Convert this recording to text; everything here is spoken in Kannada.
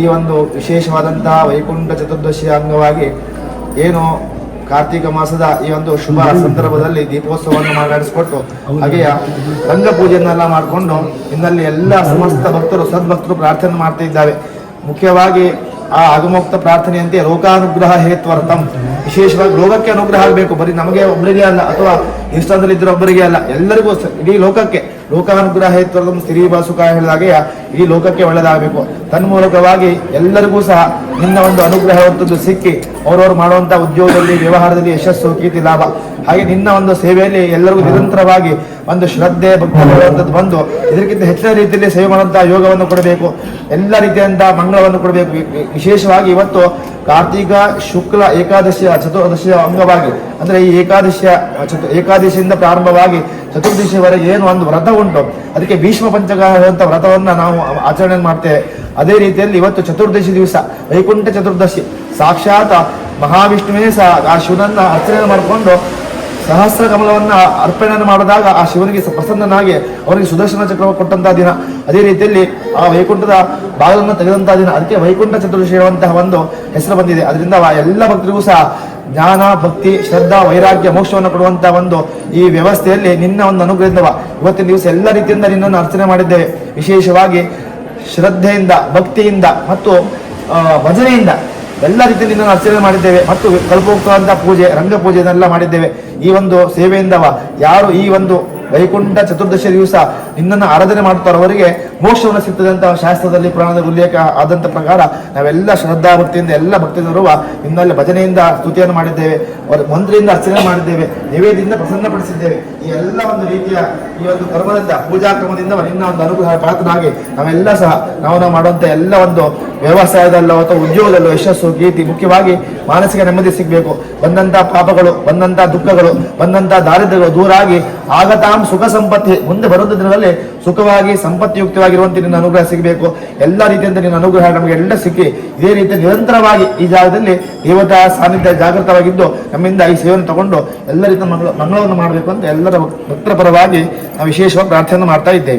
ಈ ಒಂದು ವಿಶೇಷವಾದಂತಹ ವೈಕುಂಠ ಚತುರ್ದಶಿಯ ಅಂಗವಾಗಿ ಏನು ಕಾರ್ತಿಕ ಮಾಸದ ಈ ಒಂದು ಶುಭ ಸಂದರ್ಭದಲ್ಲಿ ದೀಪೋತ್ಸವವನ್ನು ಮಾತಾಡಿಸಿಕೊಟ್ಟು ಹಾಗೆಯ ರಂಗ ಪೂಜೆಯನ್ನೆಲ್ಲ ಮಾಡಿಕೊಂಡು ಇನ್ನಲ್ಲಿ ಎಲ್ಲ ಸಮಸ್ತ ಭಕ್ತರು, ಸದ್ಭಕ್ತರು ಪ್ರಾರ್ಥನೆ ಮಾಡ್ತಾ ಇದ್ದಾವೆ ಮುಖ್ಯವಾಗಿ ಆ ಅಗಮೋಕ್ತ ಪ್ರಾರ್ಥನೆಯಂತೆ ಲೋಕಾನುಗ್ರಹ ಹೇತ್ವರ್ಥಂ ವಿಶೇಷವಾಗಿ ಲೋಕಕ್ಕೆ ಅನುಗ್ರಹ ಆಗಬೇಕು. ಬರೀ ನಮಗೆ ಒಬ್ಬರಿಗೆ ಅಲ್ಲ, ಅಥವಾ ಇಷ್ಟದಲ್ಲಿದ್ದರೆ ಒಬ್ಬರಿಗೆ ಅಲ್ಲ, ಎಲ್ಲರಿಗೂ ಇಡೀ ಲೋಕಕ್ಕೆ. ಲೋಕಾನುಗ್ರಹ ಹೇತ್ವರ್ಥಂ ಸ್ತ್ರೀ ಬಾಸುಕ ಹೇಳಿದಾಗೆ ಇಡೀ ಲೋಕಕ್ಕೆ ಒಳ್ಳೆಯದಾಗಬೇಕು. ತನ್ಮೂಲಕವಾಗಿ ಎಲ್ಲರಿಗೂ ಸಹ ನಿನ್ನ ಒಂದು ಅನುಗ್ರಹವಂತದ್ದು ಸಿಕ್ಕಿ ಅವರವರು ಮಾಡುವಂತಹ ಉದ್ಯೋಗದಲ್ಲಿ, ವ್ಯವಹಾರದಲ್ಲಿ ಯಶಸ್ಸು, ಕೀರ್ತಿ, ಲಾಭ. ಹಾಗೆ ನಿನ್ನ ಒಂದು ಸೇವೆಯಲ್ಲಿ ಎಲ್ಲರಿಗೂ ನಿರಂತರವಾಗಿ ಒಂದು ಶ್ರದ್ಧೆ ಭಕ್ತಿ ಬರುವಂಥದ್ದು ಬಂದು ಇದಕ್ಕಿಂತ ಹೆಚ್ಚಿನ ರೀತಿಯಲ್ಲಿ ಸೇವೆ ಮಾಡುವಂತಹ ಯೋಗವನ್ನು ಕೊಡಬೇಕು. ಎಲ್ಲ ರೀತಿಯಿಂದ ಮಂಗಳವನ್ನು ಕೊಡಬೇಕು. ವಿಶೇಷವಾಗಿ ಇವತ್ತು ಕಾರ್ತಿಕ ಶುಕ್ಲ ಏಕಾದಶಿಯ ಚತುರ್ದಶಿಯ ಅಂಗವಾಗಿ, ಅಂದ್ರೆ ಈ ಏಕಾದಶಿಯ, ಚತು, ಏಕಾದಶಿಯಿಂದ ಪ್ರಾರಂಭವಾಗಿ ಚತುರ್ದಶಿಯವರೆಗೆ ಏನು ಒಂದು ವ್ರತ ಉಂಟು. ಅದಕ್ಕೆ ಭೀಷ್ಮ ವ್ರತವನ್ನು ವ್ರತವನ್ನ ನಾವು ಆಚರಣೆ ಮಾಡ್ತೇವೆ. ಅದೇ ರೀತಿಯಲ್ಲಿ ಇವತ್ತು ಚತುರ್ದಶಿ ದಿವಸ, ವೈಕುಂಠ ಚತುರ್ದಶಿ. ಸಾಕ್ಷಾತ್ ಮಹಾವಿಷ್ಣುವೇ ಸಹ ಆ ಶಿವನನ್ನ ಅರ್ಚನೆ ಮಾಡಿಕೊಂಡು ಸಹಸ್ರ ಕಮಲವನ್ನ ಅರ್ಪಣೆ ಮಾಡಿದಾಗ ಆ ಶಿವನಿಗೆ ಪ್ರಸನ್ನನಾಗಿ ಅವರಿಗೆ ಸುದರ್ಶನ ಚಕ್ರವ ಕೊಟ್ಟಂತಹ ದಿನ. ಅದೇ ರೀತಿಯಲ್ಲಿ ಆ ವೈಕುಂಠದ ಬಾಗಿಲನ್ನು ತೆಗೆದಂತಹ ದಿನ. ಅದಕ್ಕೆ ವೈಕುಂಠ ಚತುರ್ದಶಿ ಹೇಳುವಂತಹ ಒಂದು ಹೆಸರು ಬಂದಿದೆ. ಅದರಿಂದ ಎಲ್ಲ ಭಕ್ತರಿಗೂ ಸಹ ಜ್ಞಾನ, ಭಕ್ತಿ, ಶ್ರದ್ಧಾ, ವೈರಾಗ್ಯ, ಮೋಕ್ಷವನ್ನು ಕೊಡುವಂತಹ ಒಂದು ಈ ವ್ಯವಸ್ಥೆಯಲ್ಲಿ ನಿನ್ನ ಒಂದು ಅನುಗ್ರಹದವ ಇವತ್ತಿನ ದಿವಸ ಎಲ್ಲ ರೀತಿಯಿಂದ ನಿನ್ನನ್ನು ಅರ್ಚನೆ ಮಾಡಿದ್ದೇವೆ. ವಿಶೇಷವಾಗಿ ಶ್ರದ್ಧೆಯಿಂದ, ಭಕ್ತಿಯಿಂದ ಮತ್ತು ಭಜನೆಯಿಂದ. ಎಲ್ಲ ರೀತಿಯಲ್ಲಿ ನಾವು ಅರ್ಚನೆ ಮಾಡಿದ್ದೇವೆ. ಮತ್ತು ಕಲ್ಪೋಕ್ತವಂತಹ ಪೂಜೆ, ರಂಗ ಪೂಜೆ ಎಲ್ಲ ಮಾಡಿದ್ದೇವೆ. ಈ ಒಂದು ಸೇವೆಯಿಂದವ ಯಾರು ಈ ಒಂದು ವೈಕುಂಠ ಚತುರ್ದಶಿ ದಿವಸ ನಿನ್ನನ್ನು ಆರಾಧನೆ ಮಾಡುತ್ತಾರೆ ಅವರಿಗೆ ಮೋಕ್ಷವನ್ನು ಸಿಗ್ತದೆ ಶಾಸ್ತ್ರದಲ್ಲಿ ಪುರಾಣದ ಉಲ್ಲೇಖ ಆದಂತ ಪ್ರಕಾರ ನಾವೆಲ್ಲ ಶ್ರದ್ಧಾ ಭಕ್ತಿಯಿಂದ ಎಲ್ಲ ಭಕ್ತಿದರು ನಿನ್ನಲ್ಲಿ ಭಜನೆಯಿಂದ ಸ್ತುತಿಯನ್ನು ಮಾಡಿದ್ದೇವೆ. ಅವರ ಮಂತ್ರಿಯಿಂದ ಅರ್ಚನೆ ಮಾಡಿದ್ದೇವೆ. ನೈವೇದ್ಯದಿಂದ ಪ್ರಸನ್ನಪಡಿಸಿದ್ದೇವೆ. ಈ ಎಲ್ಲ ಒಂದು ರೀತಿಯ ಈ ಒಂದು ಕರ್ಮದಿಂದ, ಪೂಜಾ ಕ್ರಮದಿಂದ ನಿನ್ನ ಒಂದು ಅನುಗ್ರಹ ಪಾತ್ರನಾಗಿ ನಾವೆಲ್ಲ ಸಹ ನಾವು ನಾವು ಮಾಡುವಂತ ಎಲ್ಲ ಒಂದು ವ್ಯವಸಾಯದಲ್ಲೋ ಅಥವಾ ಉದ್ಯೋಗದಲ್ಲೋ ಯಶಸ್ಸು ಕೀರ್ತಿ ಮುಖ್ಯವಾಗಿ ಮಾನಸಿಕ ನೆಮ್ಮದಿ ಸಿಗಬೇಕು. ಬಂದಂತ ಪಾಪಗಳು, ಬಂದಂತ ದುಃಖಗಳು, ಬಂದಂತ ದಾರಿದ್ರ್ಯಗಳು ದೂರಾಗಿ ಆಗತಾಂ ಸುಖ ಸಂಪತ್ತಿ ಮುಂದೆ ಬರುವಂತ ದಿನದಲ್ಲಿ ಸುಖವಾಗಿ, ಸಂಪತ್ತಿಯುಕ್ತವಾಗಿರುವಂತೆ ನಿನ್ನ ಅನುಗ್ರಹ ಸಿಗಬೇಕು. ಎಲ್ಲ ರೀತಿಯಿಂದ ನಿನ್ನ ಅನುಗ್ರಹ ನಮಗೆ ಎಲ್ಲ ಸಿಕ್ಕಿ ಇದೇ ರೀತಿ ನಿರಂತರವಾಗಿ ಈ ಜಾಗದಲ್ಲಿ ದೇವತಾ ಸಾನ್ನಿಧ್ಯ ಜಾಗೃತವಾಗಿದ್ದು ನಮ್ಮಿಂದ ಈ ಸೇವೆಯನ್ನು ತಗೊಂಡು ಎಲ್ಲ ರೀತಿಯ ಮಂಗಳ ಮಂಗಳವನ್ನು ಮಾಡಬೇಕು ಅಂತ ಎಲ್ಲರ ಭಕ್ತರ ಪರವಾಗಿ ನಾವು ವಿಶೇಷವಾಗಿ ಪ್ರಾರ್ಥನೆ ಮಾಡ್ತಾ ಇದ್ದೇವೆ.